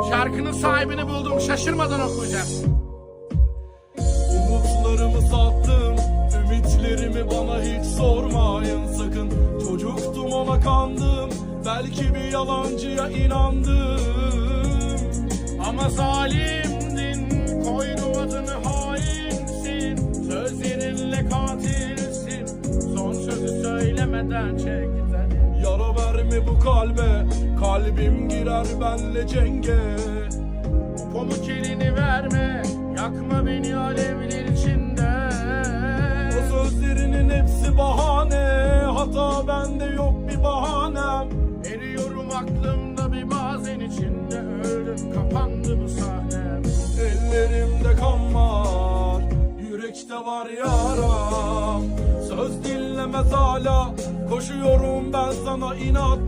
Şarkının sahibini buldum. Şaşırmadan okuyacağız. Umutlarımı sattım Ümitlerimi bana hiç sormayın sakın Çocuktum ona kandım Belki bir yalancıya inandım Ama zalimdin. Koydum adını hainsin. Sözlerinle katilsin. Son sözü söylemeden çek gidelim. Yara verme bu kalbe Kalbim girer benle cenge Pamuk elini verme. Yakma beni alevler içinde. O sözlerinin hepsi bahane Hata bende yok bir bahanem Eriyorum aklımda bir bazen içinde öldüm kapandı bu sahnem Ellerimde kan var Yürekte var yaram Söz dinlemez hala Koşuyorum ben sana inatla